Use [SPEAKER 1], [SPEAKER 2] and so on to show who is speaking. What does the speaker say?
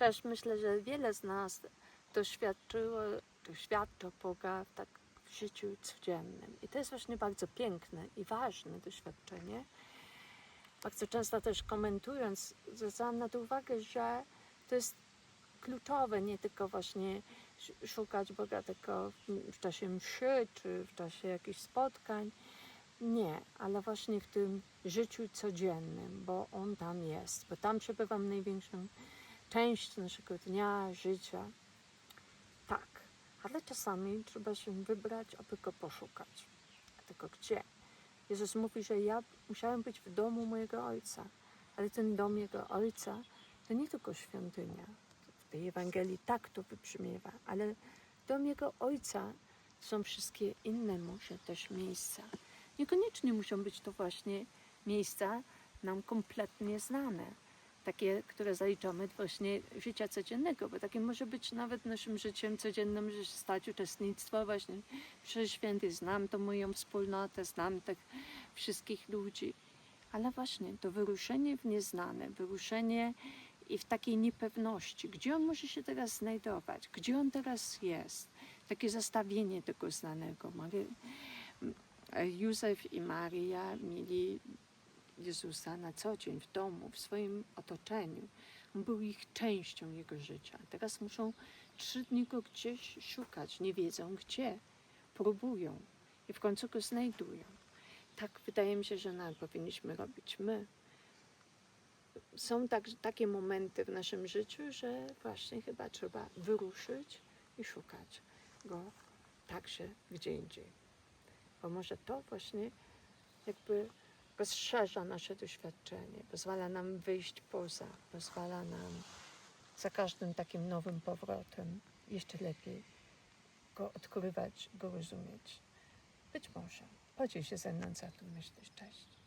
[SPEAKER 1] Też myślę, że wiele z nas doświadczyło, doświadcza Boga tak w życiu codziennym. I to jest właśnie bardzo piękne i ważne doświadczenie. Bardzo często też komentując, zwracałam na to uwagę, że to jest kluczowe, nie tylko właśnie sz- szukać Boga tylko w, w czasie mszy, czy w czasie jakichś spotkań. Nie, ale właśnie w tym życiu codziennym, bo On tam jest, bo tam przebywam największą część naszego dnia, życia. Tak, ale czasami trzeba się wybrać, aby Go poszukać. A Tylko gdzie? Jezus mówi, że ja musiałem być w domu mojego Ojca, ale ten dom Jego Ojca to nie tylko świątynia. W tej Ewangelii tak to wybrzmiewa, ale dom Jego Ojca są wszystkie inne może też miejsca. Niekoniecznie muszą być to właśnie miejsca nam kompletnie znane. Takie, które zaliczamy właśnie życia codziennego, bo takie może być nawet naszym życiem codziennym, że stać uczestnictwo właśnie przez święty. Znam tą moją wspólnotę, znam tych wszystkich ludzi. Ale właśnie to wyruszenie w nieznane, wyruszenie i w takiej niepewności, gdzie on może się teraz znajdować, gdzie on teraz jest. Takie zestawienie tego znanego. Józef i Maria mieli Jezusa na co dzień w domu, w swoim otoczeniu. On był ich częścią jego życia. Teraz muszą trzy dni go gdzieś szukać, nie wiedzą gdzie. Próbują i w końcu go znajdują. Tak wydaje mi się, że nawet powinniśmy robić my. Są tak, takie momenty w naszym życiu, że właśnie chyba trzeba wyruszyć i szukać go także gdzie indziej. Bo może to właśnie jakby rozszerza nasze doświadczenie, pozwala nam wyjść poza, pozwala nam za każdym takim nowym powrotem jeszcze lepiej go odkrywać, go rozumieć. Być może. Podziel się ze mną, co o tym myślisz. Cześć.